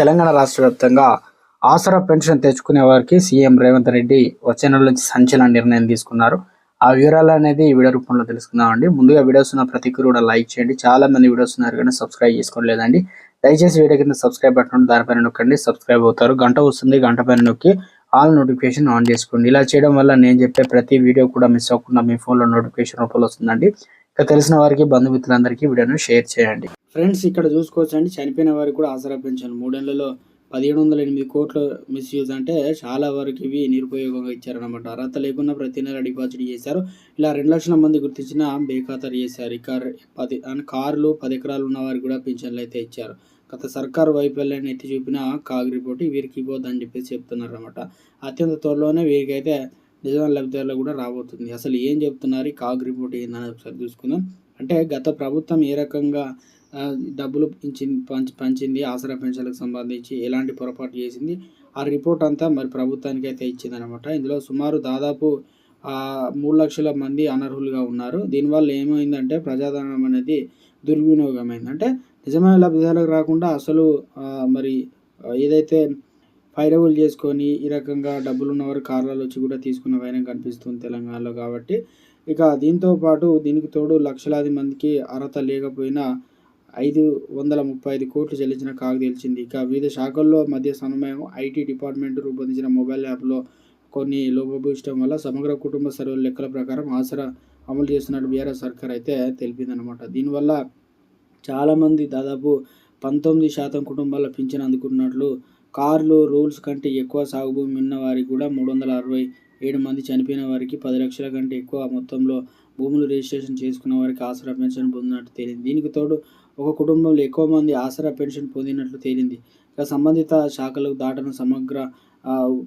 తెలంగాణ రాష్ట్ర వ్యాప్తంగా ఆసరా పెన్షన్ తెచ్చుకునే వారికి సీఎం రేవంత్ రెడ్డి వచ్చే నెల నుంచి సంచలన నిర్ణయం తీసుకున్నారు. ఆ వివరాలు అనేది ఈ వీడియో రూపంలో తెలుసుకుందామండి. ముందుగా వీడియోస్ ఉన్న ప్రతి కూడా లైక్ చేయండి. చాలా మంది వీడియోస్ ఉన్నారు కానీ సబ్స్క్రైబ్ చేసుకోలేదండి దయచేసి వీడియో కింద సబ్స్క్రైబ్ బటన్ దానిపైన నొక్కండి. సబ్స్క్రైబ్ అవుతారు. గంట వస్తుంది. గంట పైన నొక్కి ఆల్ నోటిఫికేషన్ ఆన్ చేసుకోండి. ఇలా చేయడం వల్ల నేను చెప్పే ప్రతి వీడియో కూడా మిస్ అవ్వకుండా మీ ఫోన్లో నోటిఫికేషన్ రూపంలో వస్తుందండి. ఇక తెలిసిన వారికి బంధుమిత్రులందరికీ వీడియోను షేర్ చేయండి. ఫ్రెండ్స్ ఇక్కడ చూసుకోవచ్చండి. చనిపోయిన వారికి కూడా ఆసరా పెన్షన్ మూడేళ్ళలో పదిహేడు వందల ఎనిమిది కోట్ల మిస్యూజ్ అంటే చాలా వరకు ఇవి నిరుపయోగంగా ఇచ్చారనమాట అర్హత లేకుండా ప్రతి నెల డిపాజిట్ చేశారు. ఇలా రెండు లక్షల మంది గుర్తించిన బేఖాతరు చేశారు. ఇక పది కార్లు పది ఎకరాలు ఉన్న వారికి కూడా పింఛన్లు అయితే ఇచ్చారు. గత సర్కారు వైఫల్యాన్ని ఎత్తి చూపిన కాగ్ రిపోర్ట్ వీరికి ఇవ్వద్దని చెప్పేసి చెప్తున్నారు అనమాట అత్యంత త్వరలోనే వీరికైతే నిజమైన లబ్ధిదారులు కూడా రాబోతుంది. అసలు ఏం చెప్తున్నారు? ఈ కాగ్ రిపోర్ట్ ఏందని ఒకసారి చూసుకుందాం. అంటే గత ప్రభుత్వం ఏ రకంగా డబ్బులు పంచి పంచింది ఆసరా పెన్షన్లకు సంబంధించి ఎలాంటి పొరపాటు చేసింది ఆ రిపోర్ట్ అంతా మరి ప్రభుత్వానికి అయితే ఇచ్చింది అనమాట ఇందులో సుమారు దాదాపు మూడు లక్షల మంది అనర్హులుగా ఉన్నారు. దీనివల్ల ఏమైందంటే ప్రజాధనం అనేది దుర్వినియోగమైంది. అంటే నిజమైన లబ్ధిదారులకు రాకుండా అసలు మరి ఏదైతే ఫైరబుల్ చేసుకొని ఈ రకంగా డబ్బులు ఉన్నవారు కార్లలో వచ్చి కూడా తీసుకున్న వైరం కనిపిస్తుంది తెలంగాణలో కాబట్టి ఇక దీంతో పాటు దీనికి తోడు లక్షలాది మందికి అర్హత లేకపోయినా ఐదు వందల ముప్పై ఐదు కోట్లు చెల్లించిన కాగు తెలిసింది ఇక వివిధ శాఖల్లో మధ్య సమన్వయం ఐటీ డిపార్ట్మెంట్ రూపొందించిన మొబైల్ యాప్లో కొన్ని లోపభూయిష్టం వల్ల సమగ్ర కుటుంబ సర్వే లెక్కల ప్రకారం ఆసరా అమలు చేస్తున్నట్టు బీఆర్ఎస్ సర్కార్ అయితే తెలిపిందనమాట దీనివల్ల చాలామంది దాదాపు పంతొమ్మిది శాతం కుటుంబాల పింఛన్ అందుకున్నట్లు కార్లు రూల్స్ కంటే ఎక్కువ సాగు భూమి ఉన్న వారికి కూడా మూడు వందల అరవై ఏడు మంది చనిపోయిన వారికి పది లక్షల కంటే ఎక్కువ మొత్తంలో భూములు రిజిస్ట్రేషన్ చేసుకున్న వారికి ఆసరా పెన్షన్ పొందినట్టు తేలింది. దీనికి తోడు ఒక కుటుంబంలో ఎక్కువ మంది ఆసరా పెన్షన్ పొందినట్లు తేలింది. ఇక సంబంధిత శాఖలకు దాటన సమగ్ర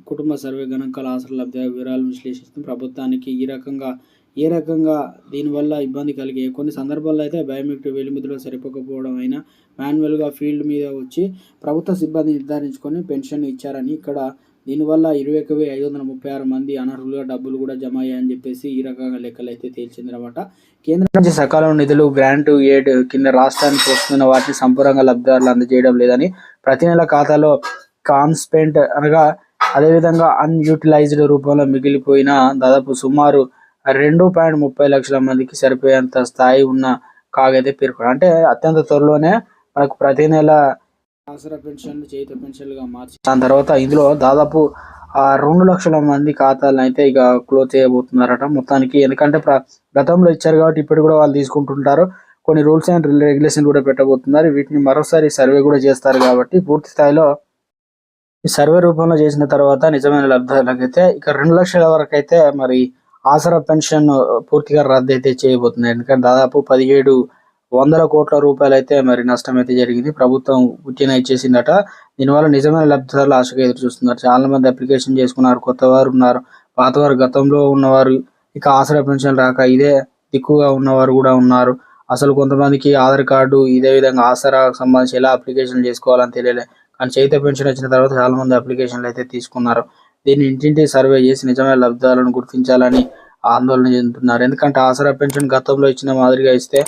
కుటుంబ సర్వే గణాంకాల ఆసరా లబ్ధి వివరాలను విశ్లేషిస్తూ ప్రభుత్వానికి ఈ రకంగా ఏ రకంగా దీనివల్ల ఇబ్బంది కలిగే కొన్ని సందర్భాల్లో అయితే బయోమెట్రిక్ వెలిమిదిలో సరిపోకపోవడం అయినా మాన్యువల్గా ఫీల్డ్ మీద వచ్చి ప్రభుత్వ సిబ్బంది నిర్ధారించుకొని పెన్షన్ ఇచ్చారని ఇక్కడ దీనివల్ల ఇరవై ఒక వెయ్యి ఐదు వందల ముప్పై ఆరు మంది అనర్హులుగా డబ్బులు కూడా జమ అయ్యాయని చెప్పేసి ఈ రకంగా లెక్కలు అయితే తేల్చిందనమాట. కేంద్రం నుంచి సకాలం నిధులు గ్రాంట్ ఎయిడ్ కింద రాష్ట్రానికి వస్తున్న వాటిని సంపూర్ణంగా లబ్ధిదారులు అందజేయడం లేదని ప్రతి నెల ఖాతాలో కాన్స్పెంట్ అనగా అదేవిధంగా అన్యూటిలైజ్డ్ రూపంలో మిగిలిపోయిన దాదాపు సుమారు రెండు పాయింట్ ముప్పై లక్షల మందికి సరిపోయేంత స్థాయి ఉన్న కాగైతే పేర్కొన్నారు అంటే అత్యంత త్వరలోనే మనకు ప్రతి నెల ఆసరా పెన్షన్లు చేతి పెన్షన్లుగా మార్చి దాని తర్వాత ఇందులో దాదాపు ఆ రెండు లక్షల మంది ఖాతాలను అయితే ఇక క్లోజ్ చేయబోతున్నారట. మొత్తానికి ఎందుకంటే గతంలో ఇచ్చారు కాబట్టి ఇప్పుడు కూడా వాళ్ళు తీసుకుంటుంటారు. కొన్ని రూల్స్ అండ్ రెగ్యులేషన్ కూడా పెట్టబోతున్నారు. వీటిని మరోసారి సర్వే కూడా చేస్తారు కాబట్టి పూర్తి స్థాయిలో ఈ సర్వే రూపంలో చేసిన తర్వాత నిజమైన లబ్ధాలకైతే ఇక రెండు లక్షల వరకు అయితే మరి ఆసరా పెన్షన్ పూర్తిగా రద్దు అయితే చేయబోతుంది ఎందుకంటే దాదాపు పదిహేడు వందల కోట్ల రూపాయలు అయితే మరి నష్టం అయితే జరిగింది. ప్రభుత్వం ఉట్టిన ఇచ్చేసిందట. దీనివల్ల నిజమైన లబ్ధిదారులు ఆశగా ఎదురు చూస్తున్నారు. చాలా మంది అప్లికేషన్ చేసుకున్నారు. కొత్త వారు ఉన్నారు. పాత వారు గతంలో ఉన్నవారు ఇక ఆసరా పెన్షన్ రాక ఇదే దిక్కుగా ఉన్నవారు కూడా ఉన్నారు. అసలు కొంతమందికి ఆధార్ కార్డు ఇదే విధంగా ఆసరా సంబంధించి ఎలా అప్లికేషన్ చేసుకోవాలని తెలియలే. కానీ చైత పెన్షన్ వచ్చిన తర్వాత చాలా మంది అప్లికేషన్లు అయితే తీసుకున్నారు. దీన్ని ఇంటింటి సర్వే చేసి నిజమైన లబ్ధిదారులను గుర్తించాలని ఆందోళన చెందుతున్నారు. ఎందుకంటే ఆసరా పెన్షన్ గతంలో ఇచ్చిన మాదిరిగా ఇస్తే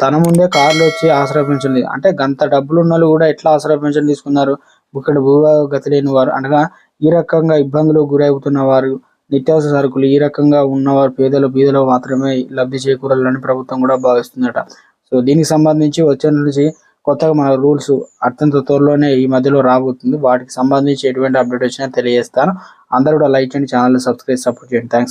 తన ముందే కార్లు వచ్చి ఆసరా పెన్షన్ అంటే గంత డబ్బులు ఉన్న కూడా ఎట్లా ఆసరా పెన్షన్ తీసుకున్నారు? ఇక్కడ భూభాగతి లేని వారు అనగా ఈ రకంగా ఇబ్బందులు గురవుతున్న వారు నిత్యావసర సరుకులు ఈ రకంగా ఉన్నవారు పేదలు బీదలు మాత్రమే లబ్ధి చేకూరాలని ప్రభుత్వం కూడా భావిస్తుందట. సో దీనికి సంబంధించి వచ్చే నుంచి కొత్తగా మన రూల్స్ అత్యంత త్వరలోనే ఈ మధ్యలో రాబోతుంది. వాటికి సంబంధించి ఎటువంటి అప్డేట్ వచ్చినా తెలియజేస్తాను. అందరూ కూడా లైక్ చేయండి ఛానల్ సబ్స్క్రైబ్ సపోర్ట్ చేయండి. థ్యాంక్స్